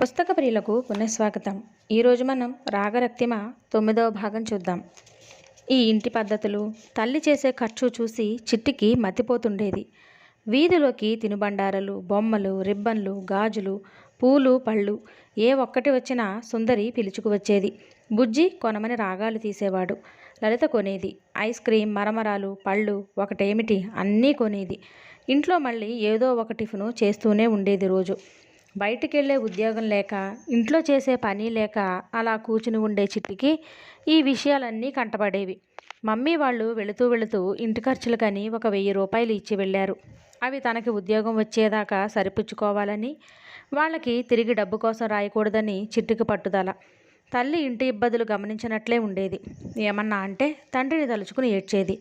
పుస్తక ప్రియులకు పునఃస్వాగతం. ఈరోజు మనం రాగరక్తిమ తొమ్మిదవ భాగం చూద్దాం. ఈ ఇంటి పద్ధతులు తల్లి చేసే ఖర్చు చూసి చిట్టికి మతిపోతుండేది. వీధిలోకి తినుబండారాలు బొమ్మలు రిబ్బన్లు గాజులు పూలు పళ్ళు ఏ ఒక్కటి వచ్చినా సుందరి పిలుచుకు వచ్చేది. బుజ్జి కొనమని రాగాలు తీసేవాడు. లలిత కొనేది. ఐస్ క్రీం మరమరాలు పళ్ళు ఒకటేమిటి అన్నీ కొనేది. ఇంట్లో మళ్ళీ ఏదో ఒక టిఫిను చేస్తూనే ఉండేది రోజు. బయటికెళ్ళే ఉద్యోగం లేక ఇంట్లో చేసే పని లేక అలా కూర్చుని ఉండే చిట్టికి ఈ విషయాలన్నీ కంటపడేవి. మమ్మీ వాళ్ళు వెళుతూ వెళుతూ ఇంటి ఖర్చులకని ఒక వెయ్యి రూపాయలు ఇచ్చి వెళ్ళారు. అవి తనకి ఉద్యోగం వచ్చేదాకా సరిపుచ్చుకోవాలని వాళ్ళకి తిరిగి డబ్బు కోసం రాయకూడదని చిట్టికి పట్టుదల. తల్లి ఇంటి ఇబ్బందులు గమనించినట్లే ఉండేది. ఏమన్నా అంటే తండ్రిని తలుచుకుని ఏడ్చేది.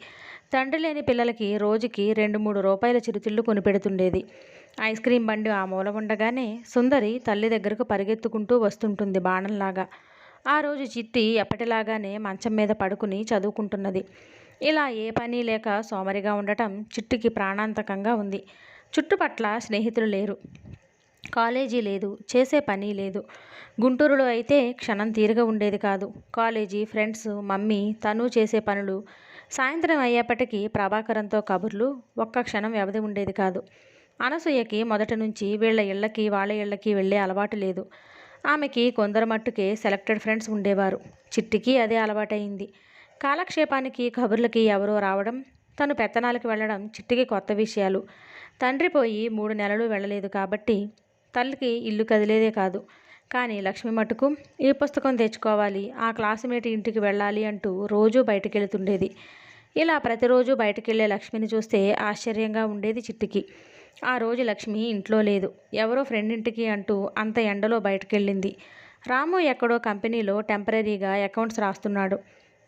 తండ్రి లేని పిల్లలకి రోజుకి రెండు మూడు రూపాయల చిరుతిళ్ళు కొనిపెడుతుండేది. ఐస్ క్రీం బండి ఆ మూల ఉండగానే సుందరి తల్లి దగ్గరకు పరిగెత్తుకుంటూ వస్తుంటుంది బాణంలాగా. ఆ రోజు చిట్టి ఎప్పటిలాగానే మంచం మీద పడుకుని చదువుకుంటున్నది. ఇలా ఏ పని లేక సోమరిగా ఉండటం చిట్టికి ప్రాణాంతకంగా ఉంది. చుట్టుపట్ల స్నేహితులు లేరు. కాలేజీ లేదు. చేసే పని లేదు. గుంటూరులో అయితే క్షణం తీరుగా ఉండేది కాదు. కాలేజీ ఫ్రెండ్స్ మమ్మీ తను చేసే పనులు. సాయంత్రం అయ్యేపటికి ప్రభాకరంతో కబుర్లు ఒక్క క్షణం వ్యవధి ఉండేది కాదు. అనసూయకి మొదటి నుంచి వీళ్ళ ఇళ్ళకి వాళ్ళ ఇళ్ళకి వెళ్ళే అలవాటు లేదు. ఆమెకి కొందరు మట్టుకే సెలెక్టెడ్ ఫ్రెండ్స్ ఉండేవారు. చిట్టికి అదే అలవాటైంది కాలక్షేపానికి కబుర్లకి ఎవరో రావడం తను పెత్తనాలకు వెళ్ళడం చిట్టికి కొత్త విషయాలు. తండ్రి పోయి మూడు నెలలు వెళ్ళలేదు కాబట్టి తల్లికి ఇల్లు కదిలేదే కాదు. కానీ లక్ష్మి మటుకు ఈ పుస్తకం తెచ్చుకోవాలి ఆ క్లాసుమేట్ ఇంటికి వెళ్ళాలి అంటూ రోజూ బయటికి వెళుతుండేది ఇలా ప్రతిరోజు బయటకెళ్ళే లక్ష్మిని చూస్తే ఆశ్చర్యంగా ఉండేది చిట్టికి. ఆ రోజు లక్ష్మి ఇంట్లో లేదు. ఎవరో ఫ్రెండ్ ఇంటికి అంటూ అంత ఎండలో బయటకెళ్ళింది. రాము ఎక్కడో కంపెనీలో టెంపరీగా అకౌంట్స్ రాస్తున్నాడు.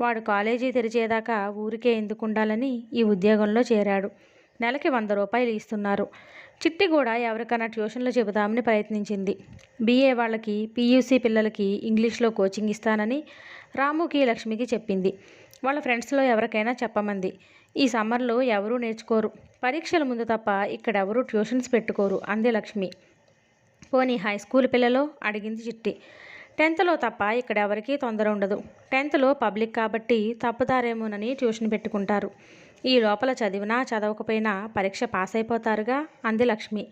వాడు కాలేజీ తెరిచేదాకా ఊరికే ఎందుకు ఉండాలని ఈ ఉద్యోగంలో చేరాడు. నెలకి వంద రూపాయలు ఇస్తున్నారు. చిట్టి కూడా ఎవరికైనా ట్యూషన్లు చెబుదామని ప్రయత్నించింది. బీఏ వాళ్ళకి పీయూసీ పిల్లలకి ఇంగ్లీష్లో కోచింగ్ ఇస్తానని రాముకి లక్ష్మికి చెప్పింది. వాళ్ళ ఫ్రెండ్స్లో ఎవరికైనా చెప్పమంది. ఈ సమ్మర్లో ఎవరూ నేర్చుకోరు. పరీక్షల ముందు తప్ప ఇక్కడ ఎవరూ ట్యూషన్స్ పెట్టుకోరు. అంది లక్ష్మి. పోనీ హై స్కూల్ పిల్లలో? అడిగింది చిట్టి. టెన్త్లో తప్ప ఇక్కడ ఎవరికీ తొందర ఉండదు. టెన్త్లో పబ్లిక్ కాబట్టి తప్పుతారేమోనని ట్యూషన్ పెట్టుకుంటారు. ఈ లోపల చదివినా చదవకపోయినా పరీక్ష పాస్ అయిపోతారుగా అంది లక్ష్మి.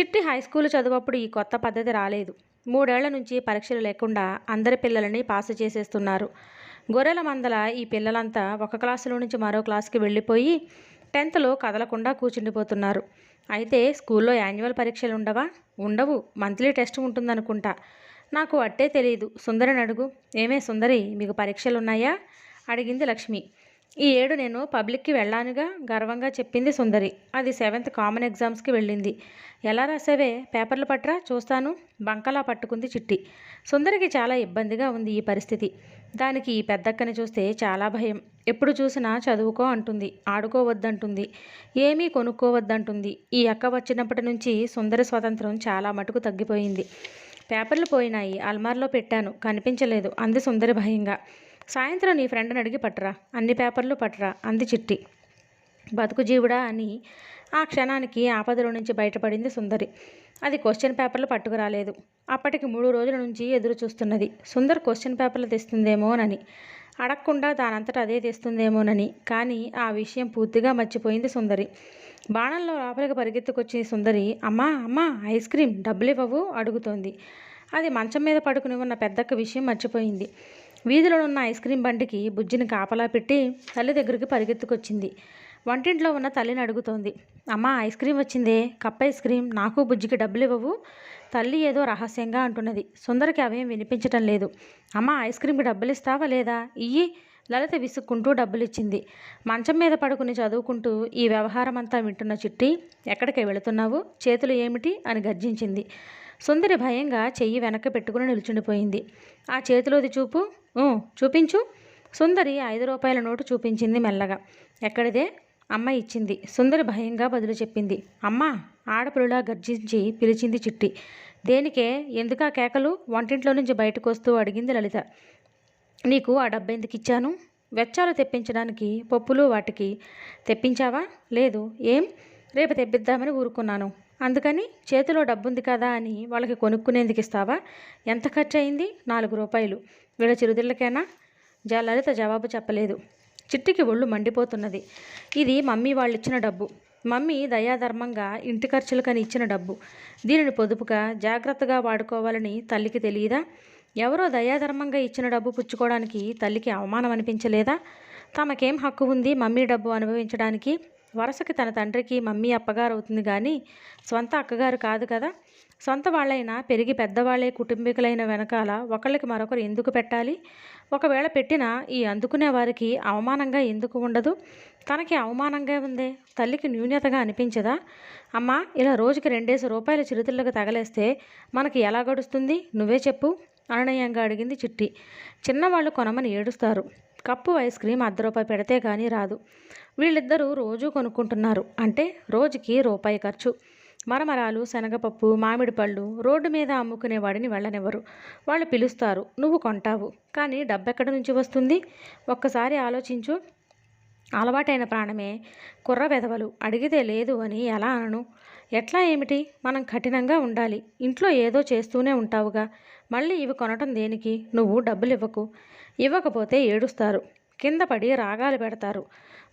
చిట్టి హై స్కూల్ చదువప్పుడు ఈ కొత్త పద్ధతి రాలేదు. మూడేళ్ళ నుంచి పరీక్షలు లేకుండా అందరి పిల్లలని పాసు చేసేస్తున్నారు. గొర్రెల మందల ఈ పిల్లలంతా ఒక క్లాసులో నుంచి మరో క్లాస్కి వెళ్ళిపోయి టెన్త్లో కదలకుండా కూర్చుండిపోతున్నారు అయితే స్కూల్లో యాన్యువల్ పరీక్షలు ఉండవా? ఉండవు. మంత్లీ టెస్ట్ ఉంటుందనుకుంటా. నాకు అట్టే తెలియదు సుందరిని అడుగు. ఏమే సుందరి మీకు పరీక్షలు ఉన్నాయా అడిగింది లక్ష్మి. ఈ ఏడు నేను పబ్లిక్కి వెళ్ళానుగా గర్వంగా చెప్పింది సుందరి. అది సెవెంత్ కామన్ ఎగ్జామ్స్కి వెళ్ళింది. ఎలా రాసావే? పేపర్లు పట్రా? చూస్తాను. బంకలా పట్టుకుంది చిట్టి. సుందరికి చాలా ఇబ్బందిగా ఉంది ఈ పరిస్థితి. దానికి ఈ పెద్దక్కని చూస్తే చాలా భయం. ఎప్పుడు చూసినా చదువుకో అంటుంది. ఆడుకోవద్దంటుంది. ఏమీ కొనుక్కోవద్దంటుంది. ఈ అక్క వచ్చినప్పటి నుంచి సుందరి స్వతంత్రం చాలా మటుకు తగ్గిపోయింది. పేపర్లు పోయినాయి. అల్మార్లో పెట్టాను. కనిపించలేదు. అంది సుందరి భయంగా. సాయంత్రం నీ ఫ్రెండ్ని అడిగి పట్టరా. అన్ని పేపర్లు పట్టరా. అంది చిట్టి. బతుకు జీవుడా అని ఆ క్షణానికి ఆపదలో నుంచి బయటపడింది సుందరి. అది క్వశ్చన్ పేపర్లు పట్టుకురాలేదు. అప్పటికి మూడు రోజుల నుంచి ఎదురు చూస్తున్నది. సుందర్ క్వశ్చన్ పేపర్లు తెస్తుందేమోనని. అడగకుండా దానంతట అదే తెస్తుందేమోనని. కానీ ఆ విషయం పూర్తిగా మర్చిపోయింది సుందరి. బాణంలో లోపలికి పరిగెత్తుకొచ్చింది సుందరి. అమ్మా అమ్మా ఐస్ క్రీమ్ డబ్బులు ఇవ్వవు అడుగుతోంది. అది మంచం మీద పడుకుని ఉన్న పెద్దక్క విషయం మర్చిపోయింది. వీధిలో ఉన్న ఐస్ క్రీం బండికి బుజ్జిని కాపలా పెట్టి తల్లి దగ్గరికి పరిగెత్తుకొచ్చింది. వంటింట్లో ఉన్న తల్లిని అడుగుతోంది అమ్మ ఐస్ క్రీం వచ్చిందే. కప్ ఐస్ క్రీం నాకు బుజ్జికి డబ్బులు ఇవ్వవు. తల్లి ఏదో రహస్యంగా అంటున్నది. సుందరికి అవేం వినిపించటం లేదు. అమ్మ ఐస్ క్రీంకి డబ్బులు ఇస్తావా లేదా? ఇయ్యి. లలిత విసుక్కుంటూ డబ్బులు ఇచ్చింది మంచం మీద పడుకుని చదువుకుంటూ ఈ వ్యవహారం అంతా వింటున్న చిట్టి ఎక్కడికి వెళుతున్నావు? చేతులు ఏమిటి? అని గర్జించింది. సుందరి భయంగా చెయ్యి వెనక్కి పెట్టుకుని నిల్చుండిపోయింది. ఆ చేతిలోది చూపు చూపించు. సుందరి ఐదు రూపాయల నోటు చూపించింది మెల్లగా. ఎక్కడిదే? అమ్మ ఇచ్చింది. సుందరి భయంగా బదులు చెప్పింది. అమ్మ ఆడపిల్లలా గర్జించి పిలిచింది చిట్టి. దేనికే? ఎందుకా కేకలు? వంటింట్లో నుంచి బయటకు వస్తూ అడిగింది లలిత. నీకు ఆ డబ్బు ఎందుకు ఇచ్చాను? వెచ్చాలు తెప్పించడానికి పప్పులు వాటికి తెప్పించావా? లేదు. ఏం? రేపు తెప్పిద్దామని ఊరుకున్నాను. అందుకని చేతిలో డబ్బుంది కదా అని వాళ్ళకి కొనుక్కునేందుకు ఇస్తావా? ఎంత ఖర్చు అయింది నాలుగు రూపాయలు. వీళ్ళ చిరుదిళ్ళకేనా జ లలిత జవాబు చెప్పలేదు. చిట్టికి ఒళ్ళు మండిపోతున్నది. ఇది మమ్మీ వాళ్ళు ఇచ్చిన డబ్బు. మమ్మీ దయాధర్మంగా ఇంటి ఖర్చులకని ఇచ్చిన డబ్బు. దీనిని పొదుపుగా జాగ్రత్తగా వాడుకోవాలని తల్లికి తెలియదా? ఎవరో దయాధర్మంగా ఇచ్చిన డబ్బు పుచ్చుకోవడానికి తల్లికి అవమానం అనిపించలేదా? తమకేం హక్కు ఉంది మమ్మీ డబ్బు అనుభవించడానికి? వరుసకి తన తండ్రికి మమ్మీ అప్పగారు అవుతుంది కానీ సొంత అక్కగారు కాదు కదా. సొంత వాళ్ళైనా పెరిగి పెద్దవాళ్ళే కుటుంబీకులైన వెనకాల ఒకళ్ళకి మరొకరు ఎందుకు పెట్టాలి? ఒకవేళ పెట్టినా ఈ అందుకునే వారికి అవమానంగా ఎందుకు ఉండదు? తనకి అవమానంగా ఉందే? తల్లికి న్యూన్యతగా అనిపించదా? అమ్మా ఇలా రోజుకి రెండేసి రూపాయల చిరుతిళ్ళకు తగలేస్తే మనకి ఎలా గడుస్తుంది? నువ్వే చెప్పు అననయంగా అడిగింది చిట్టి. చిన్నవాళ్ళు కొనమని ఏడుస్తారు. కప్పు ఐస్ క్రీమ్ అర్ధ రూపాయి పెడితే కానీ రాదు. వీళ్ళిద్దరూ రోజూ కొనుక్కుంటున్నారు. అంటే రోజుకి రూపాయి ఖర్చు. మరమరాలు శనగపప్పు మామిడి పళ్ళు రోడ్డు మీద అమ్ముకునే వాడిని వెళ్ళనివ్వరు. వాళ్ళు పిలుస్తారు నువ్వు కొంటావు. కానీ డబ్బెక్కడి నుంచి వస్తుంది? ఒక్కసారి ఆలోచించు. అలవాటైన ప్రాణమే కుర్ర వెధవలు. అడిగితే లేదు అని ఎలా అనను? ఎట్లా ఏమిటి? మనం కఠినంగా ఉండాలి. ఇంట్లో ఏదో చేస్తూనే ఉంటావుగా. మళ్ళీ ఇవి కొనటం దేనికి? నువ్వు డబ్బులు ఇవ్వకు ఇవ్వకపోతే ఏడుస్తారు. కింద పడి రాగాలు పెడతారు.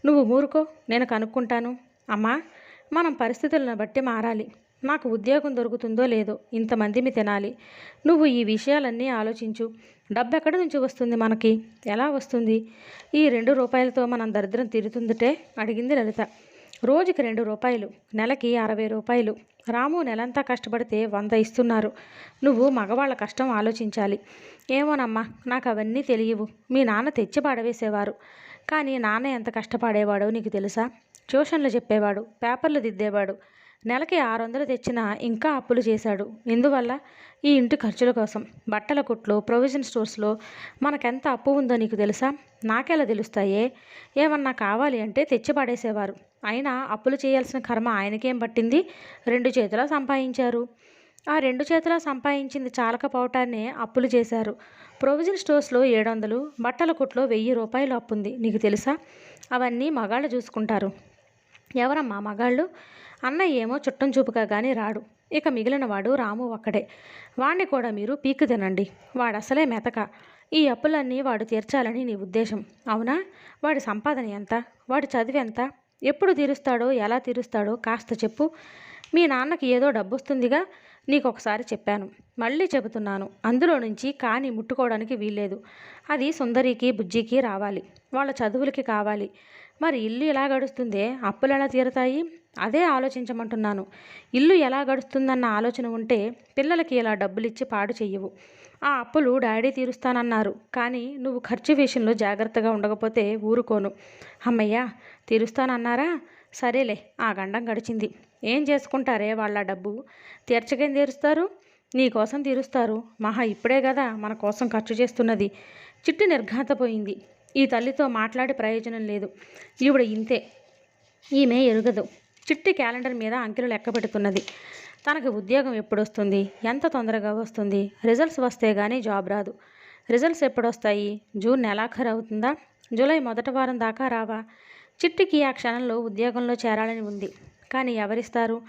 నువ్వు ఊరుకో నేను కనుక్కుంటాను. అమ్మా మనం పరిస్థితులను బట్టి మారాలి. నాకు ఉద్యోగం దొరుకుతుందో లేదో ఇంతమందిని తినాలి. నువ్వు ఈ విషయాలన్నీ ఆలోచించు. డబ్బు ఎక్కడి నుంచి వస్తుంది మనకి? ఎలా వస్తుంది? ఈ రెండు రూపాయలతో మనం దరిద్రం తీరుతుందిటే? అడిగింది లలిత. రోజుకి రెండు రూపాయలు నెలకి అరవై రూపాయలు. రాము నెలంతా కష్టపడితే వంద ఇస్తున్నారు. నువ్వు మగవాళ్ళ కష్టం ఆలోచించాలి. ఏమోనమ్మా నాకు అవన్నీ తెలియవు. మీ నాన్న తెచ్చి పడవేసేవారు. కానీ నాన్న ఎంత కష్టపడేవాడో నీకు తెలుసా? ట్యూషన్లు చెప్పేవాడు పేపర్లు దిద్దేవాడు. నెలకి ఆరు వందలు తెచ్చినా ఇంకా అప్పులు చేశాడు. ఎందువల్ల ఈ ఇంటి ఖర్చుల కోసం. బట్టల కొట్లో ప్రొవిజన్ స్టోర్స్లో మనకెంత అప్పు ఉందో నీకు తెలుసా? నాకెలా తెలుస్తాయే? ఏమన్నా కావాలి అంటే తెచ్చి పడేసేవారు. అయినా అప్పులు చేయాల్సిన కర్మ ఆయనకేం పట్టింది? రెండు చేతులా సంపాదించారు. ఆ రెండు చేతులా సంపాదించింది చాలకపోవటాన్నే అప్పులు చేశారు. ప్రొవిజన్ స్టోర్స్లో ఏడు వందలు బట్టల కుట్లో వెయ్యి రూపాయలు అప్పుంది. నీకు తెలుసా? అవన్నీ మగాళ్ళు చూసుకుంటారు. ఎవరమ్మా మగాళ్ళు? అన్నయ్య ఏమో చుట్టం చూపుగా కానీ రాడు. ఇక మిగిలిన వాడు రాము ఒక్కడే. వాణ్ణి కూడా మీరు పీకు తినండి. వాడసలే మెతక. ఈ అప్పులన్నీ వాడు తీర్చాలని నీ ఉద్దేశం. అవునా? వాడి సంపాదన ఎంత? వాడి చదివి ఎంత? ఎప్పుడు తీరుస్తాడో ఎలా తీరుస్తాడో కాస్త చెప్పు. మీ నాన్నకి ఏదో డబ్బొస్తుందిగా నీకు ఒకసారి చెప్పాను. మళ్ళీ చెబుతున్నాను. అందులో నుంచి కాని ముట్టుకోవడానికి వీల్లేదు. అది సుందరికి బుజ్జికి రావాలి. వాళ్ళ చదువులకి కావాలి. మరి ఇల్లు ఇలా గడుస్తుందే? అప్పులు ఎలా తీరుతాయి? అదే ఆలోచించమంటున్నాను. ఇల్లు ఎలా గడుస్తుందన్న ఆలోచన ఉంటే పిల్లలకి ఇలా డబ్బులు ఇచ్చి పాడు చెయ్యవు. ఆ అప్పులు డాడీ తీరుస్తానన్నారు. కానీ నువ్వు ఖర్చు విషయంలో జాగ్రత్తగా ఉండకపోతే ఊరుకోను. అమ్మయ్యా తీరుస్తానన్నారా? సరేలే ఆ గండం గడిచింది. ఏం చేసుకుంటారే వాళ్ళ డబ్బు? తీర్చకేం తీరుస్తారు? నీ కోసం తీరుస్తారు. మహా ఇప్పుడే కదా మన కోసం ఖర్చు చేస్తున్నది. చిట్టు నిర్ఘాతపోయింది. ఈ తల్లితో మాట్లాడే ప్రయోజనం లేదు. ఈవిడ ఇంతే. ఈమె ఎరుగదు. చిట్టి క్యాలెండర్ మీద అంకెలు లెక్క పెడుతున్నది తనకు ఉద్యోగం ఎప్పుడు వస్తుంది ఎంత తొందరగా వస్తుంది? రిజల్ట్స్ వస్తే కానీ జాబ్ రాదు. రిజల్ట్స్ ఎప్పుడు వస్తాయి జూన్ నెలాఖరు అవుతుందా? జూలై మొదటి వారం దాకా రావా? చిట్టికి ఆ క్షణంలో ఉద్యోగంలో చేరాలని ఉంది. కానీ ఎవరిస్తారు?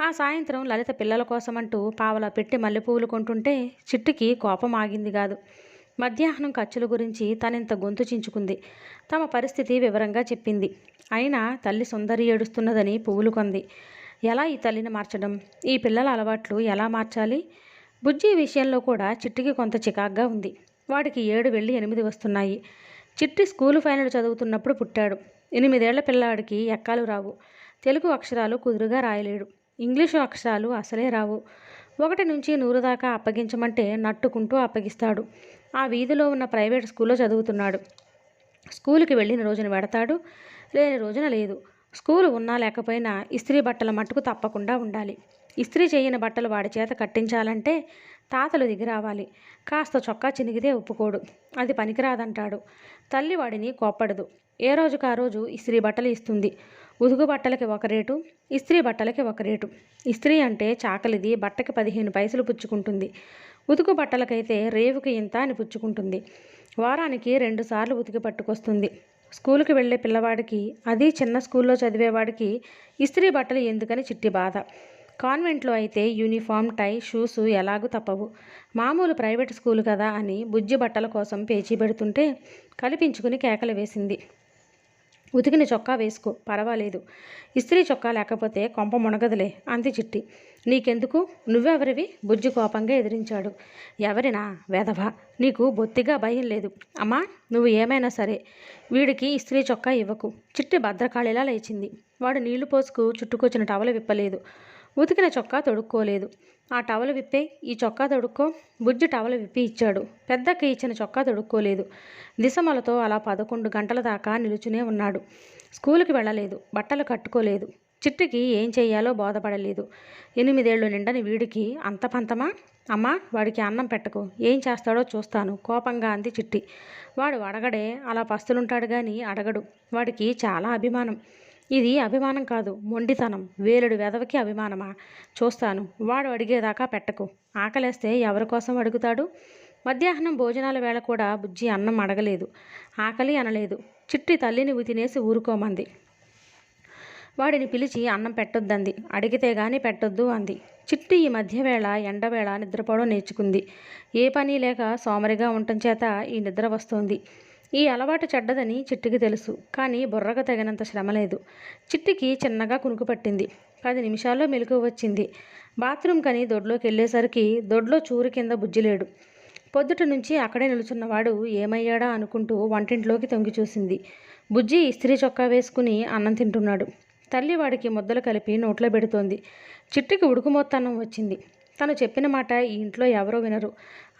ఆ సాయంత్రం లలిత పిల్లల కోసమంటూ పావలా పెట్టి మల్లెపూలు కొంటుంటే చిట్టికి కోపం ఆగింది కాదు. మధ్యాహ్నం ఖర్చుల గురించి తనింత గొంతు చించుకుంది. తమ పరిస్థితి వివరంగా చెప్పింది. అయినా తల్లి సుందరి ఏడుస్తున్నదని పువ్వులు కొంది. ఎలా ఈ తల్లిని మార్చడం? ఈ పిల్లల అలవాట్లు ఎలా మార్చాలి? బుజ్జి విషయంలో కూడా చిట్టికి కొంత చికాగ్గా ఉంది. వాడికి ఏడు వెళ్ళి ఎనిమిది వస్తున్నాయి. చిట్టి స్కూలు ఫైనల్ చదువుతున్నప్పుడు పుట్టాడు. ఎనిమిదేళ్ళ పిల్లాడికి ఎక్కాలు రావు. తెలుగు అక్షరాలు కుదురుగా రాయలేడు. ఇంగ్లీషు అక్షరాలు అసలే రావు. ఒకటి నుంచి నూరు దాకా అప్పగించమంటే నట్టుకుంటూ అప్పగిస్తాడు. ఆ వీధిలో ఉన్న ప్రైవేట్ స్కూల్లో చదువుతున్నాడు. స్కూలుకి వెళ్ళిన రోజున పెడతాడు లేని రోజున లేదు. స్కూలు ఉన్నా లేకపోయినా ఇస్త్రీ బట్టల మట్టుకు తప్పకుండా ఉండాలి. ఇస్త్రీ చేయని బట్టలు వాడి చేత కట్టించాలంటే తాతలు దిగి రావాలి. కాస్త చొక్కా చినిగితే ఒప్పుకోడు. అది పనికిరాదంటాడు. తల్లి వాడిని కోప్పడదు. ఏ రోజుకు ఆ రోజు ఇస్త్రీ బట్టలు ఇస్తుంది. ఉదుగు బట్టలకి ఒక రేటు ఇస్త్రీ బట్టలకి ఒక రేటు. ఇస్త్రీ అంటే చాకలిది బట్టకి పదిహేను పైసలు పుచ్చుకుంటుంది. ఉతుకు బట్టలకైతే రేవుకి ఇంత అని పుచ్చుకుంటుంది. వారానికి రెండుసార్లు ఉతికి పట్టుకొస్తుంది. స్కూలుకి వెళ్ళే పిల్లవాడికి అది చిన్న స్కూల్లో చదివేవాడికి ఇస్త్రీ బట్టలు ఎందుకని చిట్టి బాధ. కాన్వెంట్లో అయితే యూనిఫామ్ టై షూస్ ఎలాగూ తప్పవు. మామూలు ప్రైవేట్ స్కూల్ కదా అని బుజ్జి బట్టల కోసం పేచీ పెడుతుంటే కల్పించుకుని కేకలు వేసింది. ఉతికిన చొక్కా వేసుకో పర్వాలేదు. ఇస్త్రీ చొక్కా లేకపోతే కొంప మునగదులే అంది చిట్టి. నీకెందుకు? నువ్వెవరివి? బుజ్జి కోపంగా ఎదిరించాడు. ఎవరినా? వెధవ? నీకు బొత్తిగా భయం లేదు. అమ్మా నువ్వు ఏమైనా సరే వీడికి ఇస్త్రీ చొక్కా ఇవ్వకు. చిట్టి భద్రకాళిలా లేచింది. వాడు నీళ్ళు పోసుకు చుట్టుకొచ్చిన టవల విప్పలేదు. ఉతికిన చొక్కా తొడుక్కోలేదు. ఆ టవల విప్పే ఈ చొక్కా తొడుక్కో. బుజ్జి టవల విప్పి ఇచ్చాడు. పెద్దకి ఇచ్చిన చొక్కా తొడుక్కోలేదు. దిశమలతో అలా పదకొండు గంటల దాకా నిలుచునే ఉన్నాడు. స్కూలుకి వెళ్ళలేదు. బట్టలు కట్టుకోలేదు. చిట్టికి ఏం చేయాలో బోధపడలేదు. ఎనిమిదేళ్ళు నిండని వీడికి అంత పంతమా? అమ్మా వాడికి అన్నం పెట్టకు. ఏం చేస్తాడో చూస్తాను. కోపంగా అంది చిట్టి. వాడు అడగడే అలా పస్తులుంటాడు కానీ అడగడు. వాడికి చాలా అభిమానం. ఇది అభిమానం కాదు మొండితనం. వేలుడు వెదవకి అభిమానమా? చూస్తాను. వాడు అడిగేదాకా పెట్టకు. ఆకలేస్తే ఎవరి కోసం అడుగుతాడు? మధ్యాహ్నం భోజనాల వేళ కూడా బుజ్జి అన్నం అడగలేదు. ఆకలి అనలేదు. చిట్టి తల్లిని తినేసి ఊరుకోమంది. వాడిని పిలిచి అన్నం పెట్టొద్దంది. అడిగితే గాని పెట్టొద్దు అంది. చిట్టి ఈ మధ్యవేళ ఎండవేళ నిద్రపోవడం నేర్చుకుంది. ఏ పని లేక సోమరిగా ఉండటం చేత ఈ నిద్ర వస్తోంది. ఈ అలవాటు చెడ్డదని చిట్టికి తెలుసు కానీ బుర్రకు తగినంత శ్రమ లేదు. చిట్టికి చిన్నగా కునుకు పట్టింది. పది నిమిషాల్లో మెలకు వచ్చింది. బాత్రూమ్ కని దొడ్లోకి వెళ్ళేసరికి దొడ్లో చూరు కింద బుజ్జిలేడు పొద్దుట నుంచి అక్కడే నిలుచున్నవాడు ఏమయ్యాడా అనుకుంటూ వంటింట్లోకి తొంగి చూసింది. బుజ్జి ఇస్త్రీ చొక్కా వేసుకుని అన్నం తింటున్నాడు. తల్లి వాడికి ముద్దలు కలిపి నోట్లో పెడుతోంది. చిట్టికి ఉడుకుమోత్తనం వచ్చింది. తను చెప్పిన మాట ఈ ఇంట్లో ఎవరో వినరు.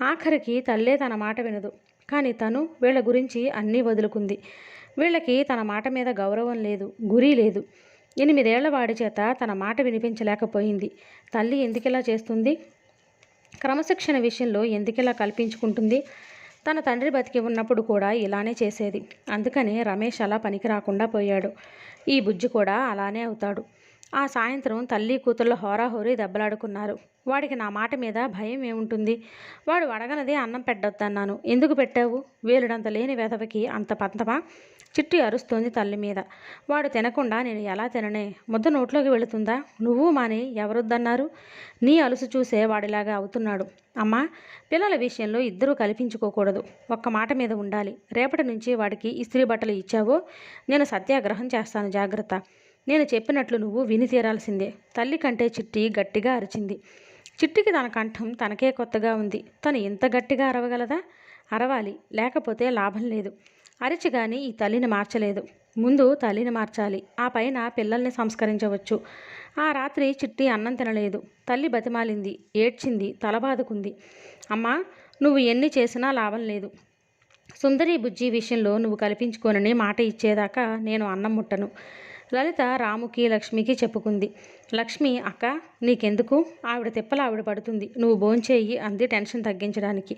ఆఖరికి తల్లే తన మాట వినదు. కానీ తను వీళ్ళ గురించి అన్నీ వదులుకుంది. వీళ్ళకి తన మాట మీద గౌరవం లేదు గురి లేదు. ఎనిమిదేళ్ళ వాడి చేత తన మాట వినిపించలేకపోయింది. తల్లి ఎందుకిలా చేస్తుంది? క్రమశిక్షణ విషయంలో ఎందుకిలా కల్పించుకుంటుంది? తన తండ్రి బతికి ఉన్నప్పుడు కూడా ఇలానే చేసేది. అందుకనే రమేష్ అలా పనికి రాకుండా పోయాడు. ఈ బుజ్జి కూడా అలానే అవుతాడు. ఆ సాయంత్రం తల్లి కూతుళ్ళ హోరాహోరీ దెబ్బలాడుకున్నారు. వాడికి నా మాట మీద భయం ఏముంటుంది? వాడు అడగనదే అన్నం పెట్టొద్దన్నాను. ఎందుకు పెట్టావు? వేలుడంత లేని వెధవకి అంత పంతమా చిట్టి అరుస్తోంది తల్లి మీద. వాడు తినకుండా నేను ఎలా తిననే? ముద్ద నోట్లోకి వెళుతుందా? నువ్వు మాని ఎవరొద్దన్నారు? నీ అలుసు చూసే వాడిలాగా అవుతున్నాడు. అమ్మా పిల్లల విషయంలో ఇద్దరూ కల్పించుకోకూడదు. ఒక్క మాట మీద ఉండాలి. రేపటి నుంచి వాడికి ఇస్త్రీ బట్టలు ఇచ్చావో? నేను సత్యాగ్రహం చేస్తాను జాగ్రత్త. నేను చెప్పినట్లు నువ్వు విని తీరాల్సిందే. తల్లి కంటే చిట్టి గట్టిగా అరిచింది. చిట్టికి తన కంఠం తనకే కొత్తగా ఉంది. తను ఇంత గట్టిగా అరవగలదా? అరవాలి. లేకపోతే లాభం లేదు. అరిచి కానీ ఈ తల్లిని మార్చలేదు. ముందు తల్లిని మార్చాలి. ఆ పైన పిల్లల్ని సంస్కరించవచ్చు. ఆ రాత్రి చిట్టి అన్నం తినలేదు. తల్లి బతిమాలింది. ఏడ్చింది. తలబాదుకుంది. అమ్మా నువ్వు ఎన్ని చేసినా లాభం లేదు. సుందరి బుజ్జి విషయంలో నువ్వు కల్పించుకోనని మాట ఇచ్చేదాకా నేను అన్నం ముట్టను. లలిత రాముకి లక్ష్మికి చెప్పుకుంది. లక్ష్మి అక్క నీకెందుకు? ఆవిడ తిప్పలు ఆవిడ పడుతుంది. నువ్వు భోంచేయి అంది టెన్షన్ తగ్గించడానికి.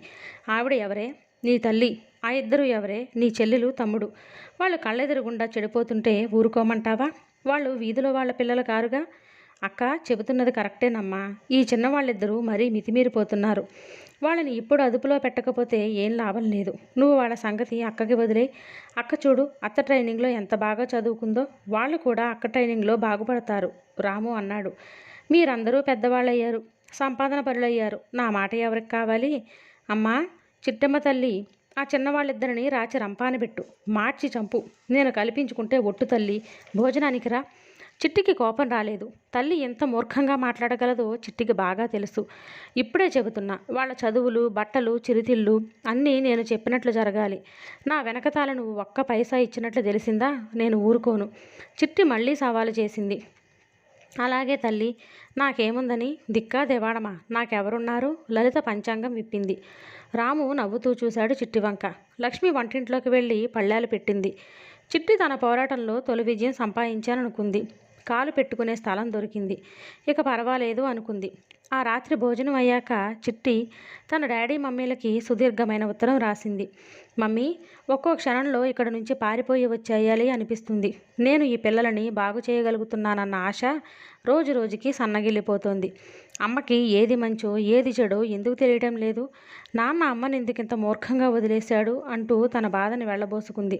ఆవిడ ఎవరే? నీ తల్లి? ఆ ఇద్దరు ఎవరే? నీ చెల్లెలు తమ్ముడు? వాళ్ళు కళ్ళెదురుగుండా చెడిపోతుంటే ఊరుకోమంటావా? వాళ్ళు వీధిలో వాళ్ళ పిల్లలు కారుగా? అక్క చెబుతున్నది కరెక్టేనమ్మా. ఈ చిన్నవాళ్ళిద్దరూ మరీ మితిమీరిపోతున్నారు. వాళ్ళని ఇప్పుడు అదుపులో పెట్టకపోతే ఏం లాభం లేదు. నువ్వు వాళ్ళ సంగతి అక్కకి వదిలే. అక్క చూడు అత్త ట్రైనింగ్లో ఎంత బాగా చదువుకుందో వాళ్ళు కూడా అక్క ట్రైనింగ్లో బాగుపడతారు. రాము అన్నాడు. మీరందరూ పెద్దవాళ్ళయ్యారు. సంపాదన పరులయ్యారు. నా మాట ఎవరికి కావాలి? అమ్మా చిట్టమ్మ తల్లి ఆ చిన్నవాళ్ళిద్దరిని రాచి రంపాన పెట్టు. మార్చి చంపు. నేను కల్పించుకుంటే ఒట్టు తల్లి. భోజనానికి రా. చిట్టికి కోపం రాలేదు. తల్లి ఎంత మూర్ఖంగా మాట్లాడగలదో చిట్టికి బాగా తెలుసు. ఇప్పుడే చెబుతున్నా వాళ్ళ చదువులు బట్టలు చిరుతిళ్ళు అన్నీ నేను చెప్పినట్లు జరగాలి. నా వెనకతాల నువ్వు ఒక్క పైసా ఇచ్చినట్లు తెలిసిందా? నేను ఊరుకోను. చిట్టి మళ్ళీ సవాలు చేసింది. అలాగే తల్లి నాకేముందని దిక్కా దేవాడమా? నాకెవరున్నారు? లలిత పంచాంగం విప్పింది. రాము నవ్వుతూ చూశాడు చిట్టి వంక. లక్ష్మి వంటింట్లోకి వెళ్ళి పళ్ళాలు పెట్టింది. చిట్టి తన పోరాటంలో తొలి విజయం సంపాదించాననుకుంది. కాలు పెట్టుకునే స్థలం దొరికింది. ఇక పర్వాలేదు అనుకుంది. ఆ రాత్రి భోజనం అయ్యాక చిట్టి తన డాడీ మమ్మీలకి సుదీర్ఘమైన ఉత్తరం రాసింది. మమ్మీ ఒక్కో క్షణంలో ఇక్కడ నుంచి పారిపోయి వచ్చేయాలి అనిపిస్తుంది. నేను ఈ పిల్లలని బాగు చేయగలుగుతున్నానన్న ఆశ రోజు రోజుకి సన్నగిల్లిపోతోంది. అమ్మకి ఏది మంచో ఏది చెడో ఎందుకు తెలియటం లేదు. నాన్న అమ్మని ఎందుకింత మూర్ఖంగా వదిలేశాడు? అంటూ తన బాధని వెళ్ళబోసుకుంది.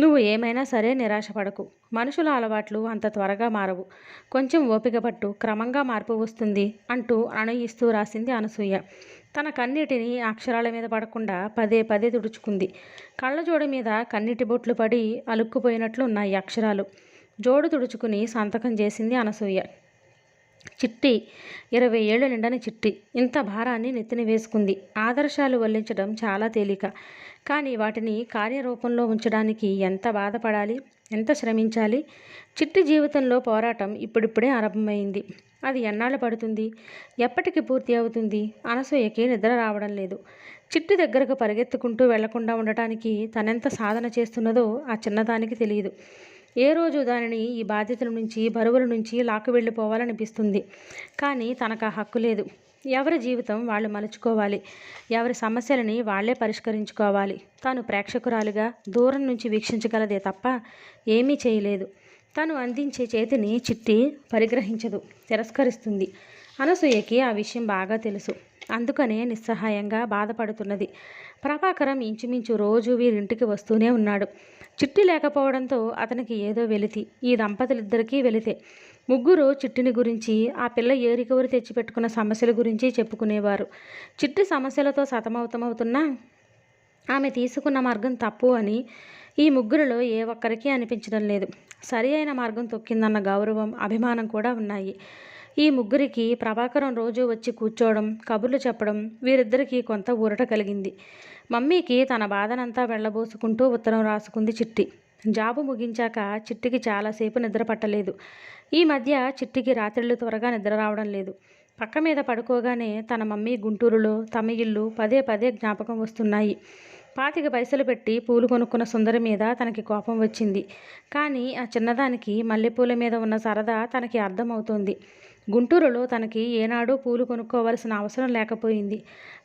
నువ్వు ఏమైనా సరే నిరాశపడకు. మనుషుల అలవాట్లు అంత త్వరగా మారవు. కొంచెం ఓపిక పట్టు క్రమంగా మార్పు వస్తుంది అంటూ అనుయిస్తూ రాసింది అనసూయ. తన కన్నీటిని అక్షరాల మీద పడకుండా పదే పదే తుడుచుకుంది. కళ్ళజోడు మీద కన్నీటి బొట్లు పడి అలుక్కుపోయినట్లు ఉన్నాయి అక్షరాలు. జోడు తుడుచుకుని సంతకం చేసింది అనసూయ. చిట్టి ఇరవై ఏళ్ళు నిండని చిట్టి. ఇంత భారాన్ని నెత్తిన వేసుకుంది. ఆదర్శాలు వల్లించడం చాలా తేలిక. కానీ వాటిని కార్యరూపంలో ఉంచడానికి ఎంత బాధపడాలి? ఎంత శ్రమించాలి? చిట్టి జీవితంలో పోరాటం ఇప్పుడిప్పుడే ఆరంభమైంది. అది ఎన్నాళ్ళు పడుతుంది? ఎప్పటికి పూర్తి అవుతుంది? అనసూయకి నిద్ర రావడం లేదు. చిట్టి దగ్గరకు పరిగెత్తుకుంటూ వెళ్ళకుండా ఉండటానికి తనెంత సాధన చేస్తున్నదో ఆ చిన్నదానికి తెలియదు. ఏ రోజు దానిని ఈ బాధ్యతల నుంచి బరువుల నుంచి లాక్కు వెళ్ళిపోవాలనిపిస్తుంది కానీ తనకు ఆ హక్కు లేదు. ఎవరి జీవితం వాళ్ళు మలుచుకోవాలి. ఎవరి సమస్యలని వాళ్ళే పరిష్కరించుకోవాలి. తాను ప్రేక్షకురాలుగా దూరం నుంచి వీక్షించగలదే తప్ప ఏమీ చేయలేదు. తను అందించే చేతిని చిట్టి పరిగ్రహించదు తిరస్కరిస్తుంది. అనసూయకి ఆ విషయం బాగా తెలుసు. అందుకనే నిస్సహాయంగా బాధపడుతున్నది. ప్రభాకరం ఇంచుమించు రోజు వీరింటికి వస్తూనే ఉన్నాడు. చిట్టి లేకపోవడంతో అతనికి ఏదో వెలితి. ఈ దంపతులిద్దరికీ వెలితే ముగ్గురు చిట్టిని గురించి ఆ పిల్ల ఏరికవరి తెచ్చిపెట్టుకున్న సమస్యల గురించి చెప్పుకునేవారు. చిట్టి సమస్యలతో సతమవుతమవుతున్నా ఆమె తీసుకున్న మార్గం తప్పు అని ఈ ముగ్గురిలో ఏ ఒక్కరికి అనిపించడం లేదు. సరి అయిన మార్గం తొక్కిందన్న గౌరవం అభిమానం కూడా ఉన్నాయి. ఈ ముగ్గురికి ప్రభాకరం రోజు వచ్చి కూర్చోవడం కబుర్లు చెప్పడం వీరిద్దరికీ కొంత ఊరట కలిగింది. మమ్మీకి తన బాధనంతా వెళ్ళబోసుకుంటూ ఉత్తరం రాసుకుంది చిట్టి. జాబు ముగించాక చిట్టికి చాలాసేపు నిద్ర పట్టలేదు. ఈ మధ్య చిట్టికి రాత్రిళ్ళు త్వరగా నిద్ర రావడం లేదు. పక్క మీద పడుకోగానే తన మమ్మీ గుంటూరులో తమ ఇల్లు పదే పదే జ్ఞాపకం వస్తున్నాయి. పాతిక పైసలు పెట్టి పూలు కొనుక్కున్న సుందరి మీద తనకి కోపం వచ్చింది. కానీ ఆ చిన్నదానికి మల్లెపూల మీద ఉన్న సరదా తనకి అర్థమవుతోంది. గుంటూరులో తనకి ఏనాడూ పూలు కొనుక్కోవలసిన అవసరం లేకపోయింది.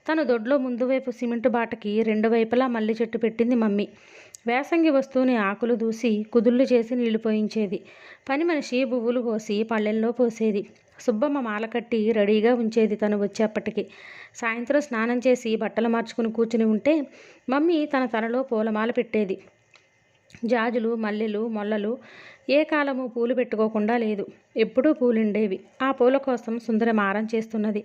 తను దొడ్లో ముందు వైపు సిమెంట్ బాటకి రెండు వైపులా మల్లె చెట్టు పెట్టింది మమ్మీ. వేసంగి వస్తువుని ఆకులు దూసి కుదుళ్ళు చేసి నీళ్ళు పోయించేది. పని మనిషి పువ్వులు కోసి పళ్ళెల్లో పోసేది. సుబ్బమ్మ మాల కట్టి రెడీగా ఉంచేది తను వచ్చేప్పటికి. సాయంత్రం స్నానం చేసి బట్టలు మార్చుకుని కూర్చుని ఉంటే మమ్మీ తన తనలో పూలమాల పెట్టేది. జాజులు మల్లెలు మొల్లలు ఏ కాలము పూలు పెట్టుకోకుండా లేదు. ఎప్పుడూ పూలుండేవి. ఆ పూల కోసం సుందర మారం చేస్తున్నది.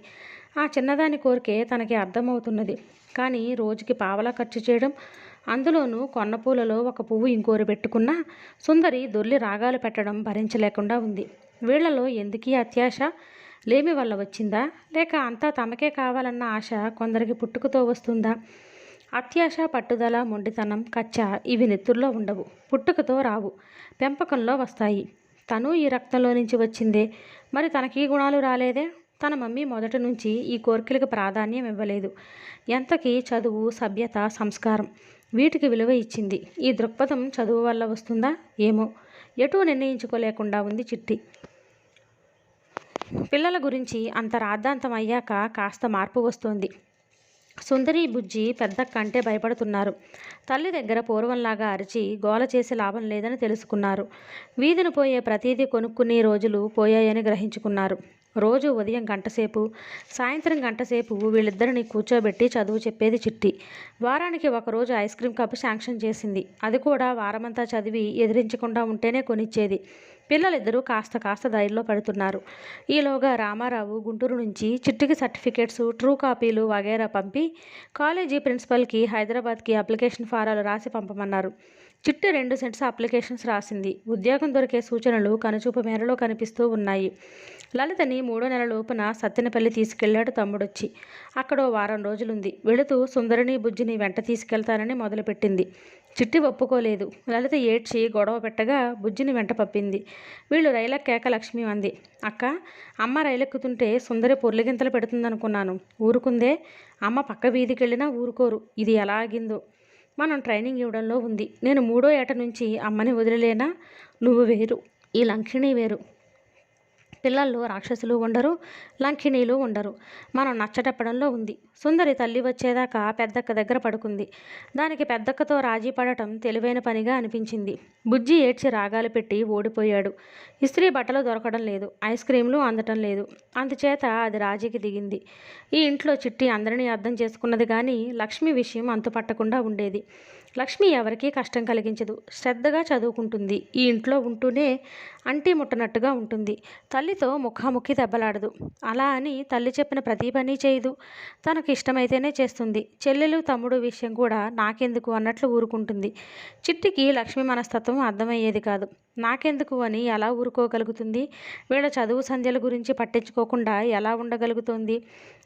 ఆ చిన్నదాని కోరికే తనకి అర్థమవుతున్నది. కానీ రోజుకి పావలా ఖర్చు చేయడం అందులోనూ కొన్న పూలలో ఒక పువ్వు ఇంకోరు పెట్టుకున్న సుందరి దొర్లి రాగాలు పెట్టడం భరించలేకుండా ఉంది. వీళ్ళలో ఎందుకీ అత్యాశ? లేమి వల్ల వచ్చిందా? లేక అంతా తమకే కావాలన్న ఆశ కొందరికి పుట్టుకతో వస్తుందా? అత్యాశ పట్టుదల మొండితనం కచ్చ ఇవి నెత్తుల్లో ఉండవు. పుట్టుకతో రావు. పెంపకంలో వస్తాయి. తను ఈ రక్తంలో నుంచి వచ్చిందే. మరి తనకి గుణాలు రాలేదే? తన మమ్మీ మొదటి నుంచి ఈ కోరికలకు ప్రాధాన్యం ఇవ్వలేదు. ఎంతకీ చదువు సభ్యత సంస్కారం. వీటికి విలువ ఇచ్చింది. ఈ దృక్పథం చదువు వల్ల వస్తుందా? ఏమో. ఎటూ నిర్ణయించుకోలేకుండా ఉంది చిట్టి. పిల్లల గురించి అంత రాద్ధాంతం అయ్యాక కాస్త మార్పు వస్తోంది. సుందరి బుజ్జి పెద్ద కంటే భయపడుతున్నారు. తల్లి దగ్గర పూర్వంలాగా అరిచి గోల చేసి లాభం లేదని తెలుసుకున్నారు. వీధిని పోయే ప్రతీది కొనుక్కునే రోజులు పోయాయని గ్రహించుకున్నారు. రోజు ఉదయం గంటసేపు సాయంత్రం గంటసేపు వీళ్ళిద్దరిని కూర్చోబెట్టి చదువు చెప్పేది చిట్టి. వారానికి ఒకరోజు ఐస్ క్రీమ్ కప్ శాంక్షన్ చేసింది. అది కూడా వారమంతా చదివి ఎదిరించకుండా ఉంటేనే కొనిచ్చేది. పిల్లలిద్దరూ కాస్త కాస్త ధైర్యంలో పడుతున్నారు. ఈలోగా రామారావు గుంటూరు నుంచి చిట్టికి సర్టిఫికేట్స్ ట్రూ కాపీలు వగైరా పంపి కాలేజీ ప్రిన్సిపల్కి హైదరాబాద్కి అప్లికేషన్ ఫారాలు రాసి పంపమన్నారు. చిట్టి రెండు సెంట్స్ అప్లికేషన్స్ రాసింది. ఉద్యోగం దొరికే సూచనలు కనుచూపు మేరలో కనిపిస్తూ ఉన్నాయి. లలితని మూడో నెల లోపున సత్తెనపల్లి తీసుకెళ్ళాడు తమ్ముడొచ్చి. అక్కడ వారం రోజులుంది. వెళుతూ సుందరిని బుజ్జిని వెంట తీసుకెళ్తానని మొదలుపెట్టింది. చిట్టి ఒప్పుకోలేదు. లలిత ఏడ్చి గొడవ పెట్టగా బుజ్జిని వెంట పప్పింది వీళ్ళు రైలెక్కాక లక్ష్మి అంది. అక్క అమ్మ రైలెక్కుతుంటే సుందరి పొర్లిగింతలు పెడుతుందనుకున్నాను. ఊరుకుందే అమ్మ పక్క వీధికి వెళ్ళినా ఊరుకోరు. ఇది ఎలా ఆగిందో మనం ట్రైనింగ్ ఇవ్వడంలో ఉంది. నేను మూడో ఏట నుంచి అమ్మని వదిలేనా? నువ్వు వేరు. ఈ లంకిణి వేరు. పిల్లల్లో రాక్షసులు ఉండరు లంకిణీలు ఉండరు. మనం నచ్చటప్పడంలో ఉంది. సుందరి తల్లి వచ్చేదాకా పెద్దక్క దగ్గర పడుకుంది. దానికి పెద్దక్కతో రాజీ పడటం తెలివైన పనిగా అనిపించింది. బుజ్జి ఏడ్చి రాగాలు పెట్టి ఓడిపోయాడు. ఇస్త్రీ బట్టలు దొరకడం లేదు ఐస్ క్రీంలు అందటం లేదు. అందుచేత అది రాజీకి దిగింది. ఈ ఇంట్లో చిట్టి అందరినీ అర్థం చేసుకున్నది కానీ లక్ష్మి విషయం అంతుపట్టకుండా ఉండేది. లక్ష్మి ఎవరికీ కష్టం కలిగించదు. శ్రద్ధగా చదువుకుంటుంది. ఈ ఇంట్లో ఉంటూనే అంటి ముట్టనట్టుగా ఉంటుంది. తల్లితో ముఖాముఖి దెబ్బలాడదు. అలా అని తల్లి చెప్పిన ప్రతి పని చేయదు. తనకు ఇష్టమైతేనే చేస్తుంది. చెల్లెలు తమ్ముడు విషయం కూడా నాకెందుకు అన్నట్లు ఊరుకుంటుంది. చిట్టికి లక్ష్మి మనస్తత్వం అర్థమయ్యేది కాదు. నాకెందుకు అని ఎలా ఊరుకోగలుగుతుంది? వీళ్ళ చదువు సంధ్యల గురించి పట్టించుకోకుండా ఎలా ఉండగలుగుతుంది?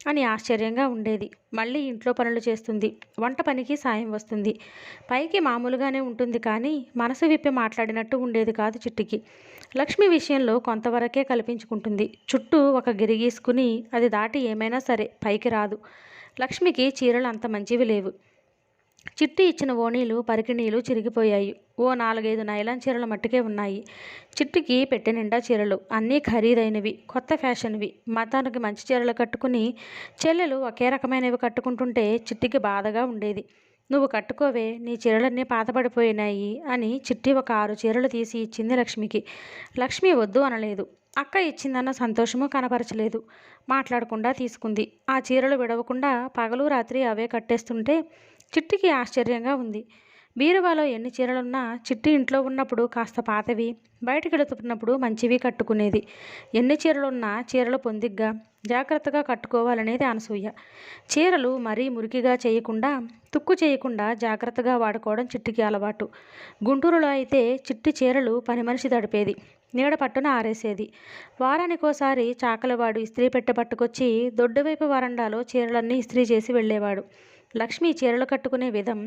అని ఆశ్చర్యంగా ఉండేది. మళ్ళీ ఇంట్లో పనులు చేస్తుంది. వంట పనికి సాయం వస్తుంది. పైకి మామూలుగానే ఉంటుంది కానీ మనసు విప్పి మాట్లాడినట్టు ఉండేది కాదు చిట్టికి. లక్ష్మి విషయంలో కొంతవరకే కల్పించుకుంటుంది. చుట్టూ ఒక గిరిగీసుకుని అది దాటి ఏమైనా సరే పైకి రాదు. లక్ష్మికి చీరలు అంత మంచివి లేవు. చిట్టి ఇచ్చిన ఓణీలు పరికిణీలు చిరిగిపోయాయి. ఓ నాలుగైదు నైలాన్ చీరలు మట్టుకే ఉన్నాయి. చిట్టికి పెట్టె నిండా చీరలు. అన్నీ ఖరీదైనవి కొత్త ఫ్యాషన్వి. మతానికి మంచి చీరలు కట్టుకుని చెల్లెలు ఒకే రకమైనవి కట్టుకుంటుంటే చిట్టికి బాధగా ఉండేది. నువ్వు కట్టుకోవే నీ చీరలన్నీ పాతపడిపోయినాయి అని చిట్టి ఒక ఆరు చీరలు తీసి ఇచ్చింది లక్ష్మికి. లక్ష్మి వద్దు అనలేదు. అక్క ఇచ్చిందన్న సంతోషము కనపరచలేదు. మాట్లాడకుండా తీసుకుంది. ఆ చీరలు విడవకుండా పగలు రాత్రి అవే కట్టేస్తుంటే చిట్టికి ఆశ్చర్యంగా ఉంది. బీరువాలో ఎన్ని చీరలున్నా చిట్టి ఇంట్లో ఉన్నప్పుడు కాస్త పాతవి బయటకెడుతున్నప్పుడు మంచివి కట్టుకునేది. ఎన్ని చీరలున్నా చీరలు పొందిగ్గా జాగ్రత్తగా కట్టుకోవాలనేది అనసూయ. చీరలు మరీ మురికిగా చేయకుండా తుక్కు చేయకుండా జాగ్రత్తగా వాడుకోవడం చిట్టికి అలవాటు. గుంటూరులో అయితే చిట్టి చీరలు పని మనిషి తడిపేది. నీడ పట్టున ఆరేసేది. వారానికోసారి చాకలవాడు ఇస్త్రీ పెట్టె పట్టుకొచ్చి దొడ్డువైపు వరండాలో చీరలన్నీ ఇస్త్రీ చేసి వెళ్ళేవాడు. లక్ష్మి చీరలు కట్టుకునే విధం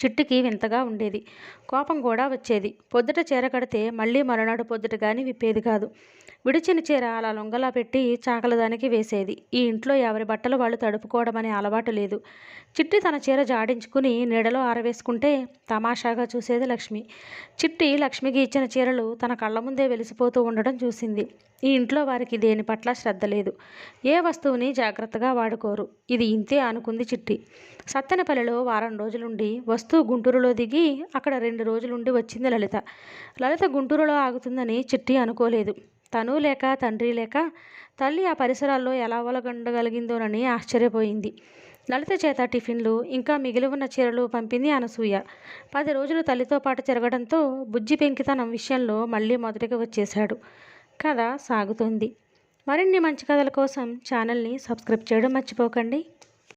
చిట్టికి వింతగా ఉండేది. కోపం కూడా వచ్చేది. పొద్దుట చీర కడితే మళ్ళీ మరునాడు పొద్దుట కానీ విప్పేది కాదు. విడిచిన చీర అలా లొంగలా పెట్టి చాకలదానికి వేసేది. ఈ ఇంట్లో ఎవరి బట్టలు వాళ్ళు తడుపుకోవడం అనే అలవాటు లేదు. చిట్టి తన చీర జాడించుకుని నీడలో ఆరవేసుకుంటే తమాషాగా చూసేది లక్ష్మి. చిట్టి లక్ష్మికి ఇచ్చిన చీరలు తన కళ్ళ ముందే వెలిసిపోతూ ఉండడం చూసింది. ఈ ఇంట్లో వారికి దేని పట్ల శ్రద్ధ లేదు. ఏ వస్తువుని జాగ్రత్తగా వాడుకోరు. ఇది ఇంతే అనుకుంది చిట్టి. సత్తెనపల్లిలో వారం రోజులుండి వస్తువు గుంటూరులో దిగి అక్కడ రెండు రోజులుండి వచ్చింది లలిత. లలిత గుంటూరులో ఆగుతుందని చిట్టి అనుకోలేదు. తను లేక తండ్రి లేక తల్లి ఆ పరిసరాల్లో ఎలా ఒలగొండగలిగిందోనని ఆశ్చర్యపోయింది. లలిత చేత టిఫిన్లు ఇంకా మిగిలి ఉన్న చీరలు పంపింది అనసూయ. పది రోజులు తల్లితో పాటు తిరగడంతో బుజ్జి పెంకితనం విషయంలో మళ్ళీ మొదటికి వచ్చేశాడు. కథ సాగుతుంది. మరిన్ని మంచి కథల కోసం ఛానల్ని సబ్స్క్రైబ్ చేయడం మర్చిపోకండి.